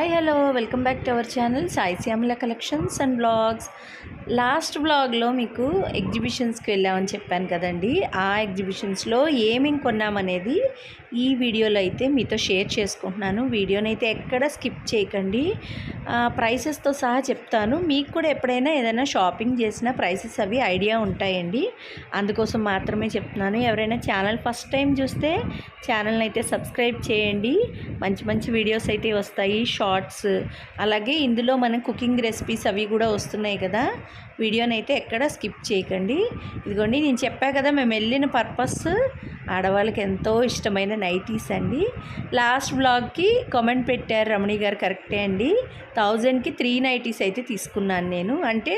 Hi hello welcome back to our channel Sai Shyamala collections and blogs last బ్లాగ్లో మీకు ఎగ్జిబిషన్స్కి వెళ్ళామని చెప్పాను కదండి. ఆ ఎగ్జిబిషన్స్లో ఏమేమి కొన్నామనేది ఈ వీడియోలో అయితే మీతో షేర్ చేసుకుంటున్నాను. వీడియోని అయితే ఎక్కడ స్కిప్ చేయకండి. ప్రైసెస్తో సహా చెప్తాను. మీకు కూడా ఎప్పుడైనా ఏదైనా షాపింగ్ చేసిన ప్రైసెస్ అవి ఐడియా ఉంటాయండి. అందుకోసం మాత్రమే చెప్తున్నాను. ఎవరైనా ఛానల్ ఫస్ట్ టైం చూస్తే ఛానల్ని అయితే సబ్స్క్రైబ్ చేయండి. మంచి మంచి వీడియోస్ అయితే వస్తాయి. షార్ట్స్ అలాగే ఇందులో మన కుకింగ్ రెసిపీస్ అవి కూడా వస్తున్నాయి కదా. వీడియోని అయితే ఎక్కడ స్కిప్ చేయకండి. ఇదిగోండి నేను చెప్పా కదా మేము వెళ్ళిన పర్పస్ ఆడవాళ్ళకి ఎంతో ఇష్టమైన నైటీస్ అండి. లాస్ట్ బ్లాగ్కి కామెంట్ పెట్టారు రమణి గారు కరెక్టే అండి. థౌజండ్కి త్రీ నైటీస్ అయితే తీసుకున్నాను నేను. అంటే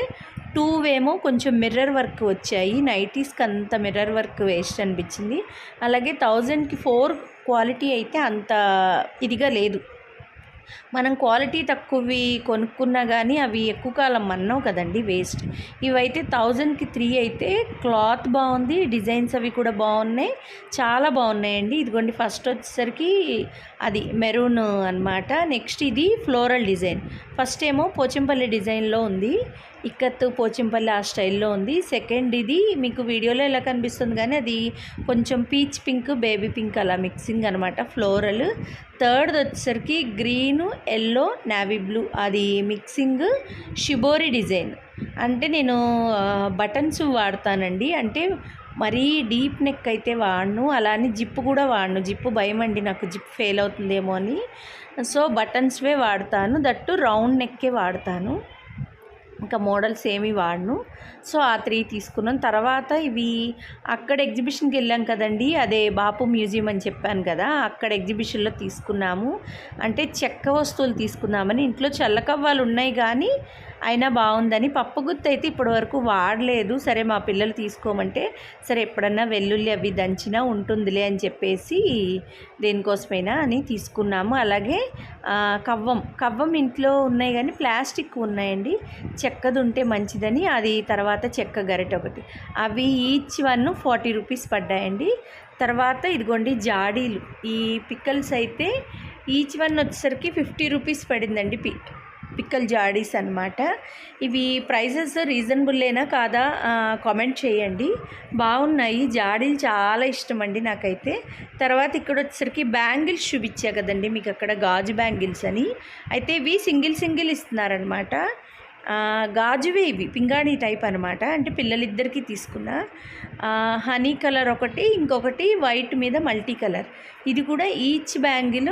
టూ ఏమో కొంచెం మిర్రర్ వర్క్ వచ్చాయి. నైటీస్కి అంత మిర్రర్ వర్క్ వేస్ట్ అనిపించింది. అలాగే థౌజండ్కి ఫోర్ క్వాలిటీ అయితే అంత ఇదిగా లేదు. మనం క్వాలిటీ తక్కువవి కొనుక్కున్నా కానీ అవి ఎక్కువ కాలం మన్నావు కదండి వేస్ట్. ఇవైతే థౌజండ్కి త్రీ అయితే క్లాత్ బాగుంది డిజైన్స్ అవి కూడా బాగున్నాయి చాలా బాగున్నాయండి ఇదిగోండి ఫస్ట్ వచ్చేసరికి అది మెరూన్ అనమాట నెక్స్ట్ ఇది ఫ్లోరల్ డిజైన్. ఫస్ట్ ఏమో పోచంపల్లి డిజైన్లో ఉంది. ఇక్కత్తు పోచంపల్లి ఆ స్టైల్లో ఉంది. సెకండ్ ఇది మీకు వీడియోలో ఎలా కనిపిస్తుంది కానీ అది కొంచెం పీచ్ పింక్ బేబీ పింక్ అలా మిక్సింగ్ అనమాట ఫ్లోరల్. థర్డ్ వచ్చేసరికి గ్రీను ఎల్లో నావీ బ్లూ అది మిక్సింగ్ షిబోరి డిజైన్. అంటే నేను బటన్స్ వాడతానండి. అంటే మరీ డీప్ నెక్ అయితే వాడను అలానే జిప్పు కూడా వాడను. జిప్పు భయం అండి నాకు జిప్ ఫెయిల్ అవుతుందేమో అని. సో బటన్స్వే వాడతాను. దట్టు రౌండ్ నెక్కే వాడతాను. ఇంకా మోడల్స్ ఏమి వాడను. సో ఆ త్రీ తీసుకున్నాం. తర్వాత ఇవి అక్కడ ఎగ్జిబిషన్కి వెళ్ళాం కదండి అదే బాపు మ్యూజియం అని చెప్పాను కదా అక్కడ ఎగ్జిబిషన్లో తీసుకున్నాము. అంటే చెక్క వస్తువులు తీసుకున్నామని ఇంట్లో చల్లకవ్వాలు ఉన్నాయి కానీ అయినా బాగుందని పప్పు గుత్తి అయితే ఇప్పటివరకు వాడలేదు. సరే మా పిల్లలు తీసుకోమంటే సరే ఎప్పుడన్నా వెల్లుల్లి అవి దంచినా ఉంటుందిలే అని చెప్పేసి దేనికోసమైనా అని తీసుకున్నాము. అలాగే కవ్వం. కవ్వం ఇంట్లో ఉన్నాయి కానీ ప్లాస్టిక్ ఉన్నాయండి. చెక్కది ఉంటే మంచిదని అది తర్వాత చెక్క గరిట ఒకటి. అవి ఈచ్ వన్ ఫార్టీ రూపీస్ పడ్డాయండి. తర్వాత ఇదిగోండి జాడీలు. ఈ పిక్కల్స్ అయితే ఈచ్ వన్ వచ్చేసరికి ఫిఫ్టీ రూపీస్ పడిందండి పి పిక్కల్ జాడీస్ అనమాట ఇవి ప్రైజెస్ రీజనబుల్లేనా కాదా? కామెంట్ చేయండి. బాగున్నాయి. జాడీలు చాలా ఇష్టం అండి నాకైతే. తర్వాత ఇక్కడ వచ్చేసరికి బ్యాంగిల్స్ చూపించా కదండి మీకు అక్కడ గాజు బ్యాంగిల్స్ అని. అయితే ఇవి సింగిల్ సింగిల్ ఇస్తున్నారనమాట గాజువే ఇవి. పింగాణి టైప్ అనమాట అంటే పిల్లలిద్దరికీ తీసుకున్న. హనీ కలర్ ఒకటి ఇంకొకటి వైట్ మీద మల్టీ కలర్. ఇది కూడా ఈచ్ బ్యాంగిల్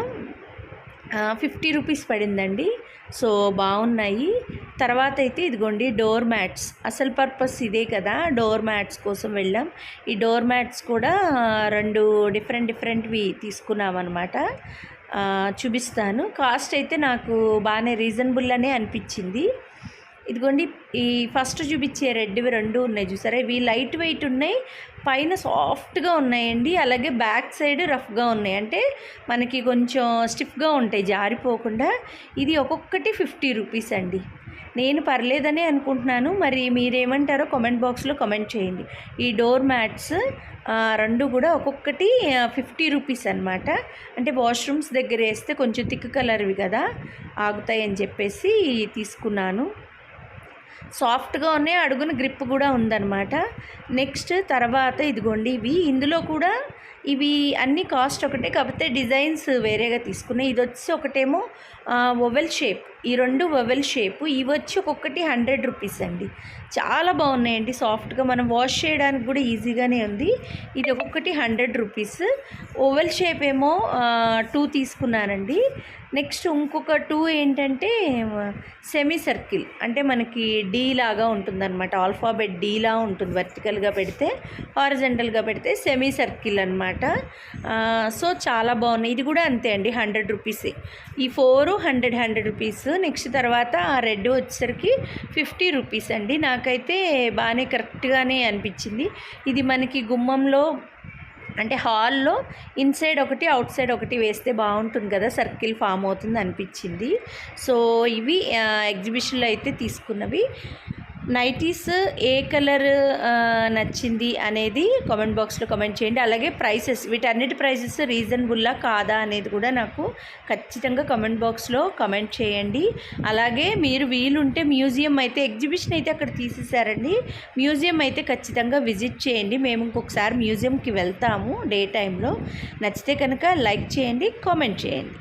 ఫిఫ్టీ రూపీస్ పడిందండి. సో బాగున్నాయి. తర్వాత అయితే ఇదిగోండి డోర్ మ్యాట్స్. అసలు పర్పస్ ఇదే కదా డోర్ మ్యాట్స్ కోసం వెళ్ళాం. ఈ డోర్ మ్యాట్స్ కూడా రెండు డిఫరెంట్ డిఫరెంట్వి తీసుకున్నాం అనమాట చూపిస్తాను. కాస్ట్ అయితే నాకు బాగానే రీజనబుల్ అనే అనిపించింది. ఇదిగోండి ఈ ఫస్ట్ చూపించే రెడ్వి రెండు ఉన్నాయి చూసారా? ఇవి లైట్ వెయిట్ ఉన్నాయి పైన సాఫ్ట్గా ఉన్నాయండి అలాగే బ్యాక్ సైడ్ రఫ్గా ఉన్నాయి. అంటే మనకి కొంచెం స్టిఫ్గా ఉంటాయి జారిపోకుండా. ఇది ఒక్కొక్కటి ఫిఫ్టీ రూపీస్ అండి. నేను పర్లేదనే అనుకుంటున్నాను మరి మీరేమంటారో కామెంట్ బాక్స్లో కామెంట్ చేయండి. ఈ డోర్ మ్యాట్స్ రెండు కూడా ఒక్కొక్కటి ఫిఫ్టీ రూపీస్ అనమాట అంటే వాష్రూమ్స్ దగ్గర వేస్తే కొంచెం థిక్ కలర్వి కదా ఆగుతాయి అని చెప్పేసి తీసుకున్నాను. సాఫ్ట్గా ఉన్నాయి అడుగున గ్రిప్ కూడా ఉందన్నమాట. నెక్స్ట్ తర్వాత ఇదిగోండి ఇవి. ఇందులో కూడా ఇవి అన్ని కాస్ట్ ఒకటే కాకపోతే డిజైన్స్ వేరేగా తీసుకున్నాయి. ఇది వచ్చి ఒకటేమో ఒవెల్ షేప్. ఈ రెండు ఒవెల్ షేప్ ఇవి వచ్చి ఒక్కొక్కటి హండ్రెడ్ రూపీస్ అండి. చాలా బాగున్నాయండి. సాఫ్ట్గా మనం వాష్ చేయడానికి కూడా ఈజీగానే ఉంది. ఇది ఒక్కొక్కటి హండ్రెడ్ రూపీస్. ఓవెల్ షేప్ ఏమో టూ తీసుకున్నానండి. నెక్స్ట్ ఇంకొక టూ ఏంటంటే సెమీ సర్కిల్. అంటే మనకి డీ లాగా ఉంటుందన్నమాట. ఆల్ఫాబెట్ డీలా ఉంటుంది. వర్టికల్గా పెడితే హారిజెంటల్గా పెడితే సెమీ సర్కిల్ అనమాట సో చాలా బాగున్నాయి. ఇది కూడా అంతే అండి హండ్రెడ్ రూపీసే. ఈ four hundred hundred rupees. Next తర్వాత ఆ రెడ్ వచ్చేసరికి ఫిఫ్టీ రూపీస్ అండి. నాకైతే బాగానే కరెక్ట్గానే అనిపించింది. ఇది మనకి గుమ్మంలో అంటే హాల్లో ఇన్సైడ్ ఒకటి అవుట్ సైడ్ ఒకటి వేస్తే బాగుంటుంది కదా సర్కిల్ ఫామ్ అవుతుంది అనిపించింది. సో ఇవి ఎగ్జిబిషన్లో అయితే తీసుకున్నవి. నైటీస్ ఏ కలర్ నచ్చింది అనేది కామెంట్ బాక్స్లో కామెంట్ చేయండి. అలాగే ప్రైసెస్ వీటన్నిటి ప్రైసెస్ రీజనబుల్లా కాదా అనేది కూడా నాకు ఖచ్చితంగా కామెంట్ బాక్స్లో కామెంట్ చేయండి. అలాగే మీరు వీలుంటే మ్యూజియం అయితే ఎగ్జిబిషన్ అయితే అక్కడ తీసేశారండి. మ్యూజియం అయితే ఖచ్చితంగా విజిట్ చేయండి. మేము ఇంకొకసారి మ్యూజియంకి వెళ్తాము డే టైంలో. నచ్చితే కనుక లైక్ చేయండి కామెంట్ చేయండి.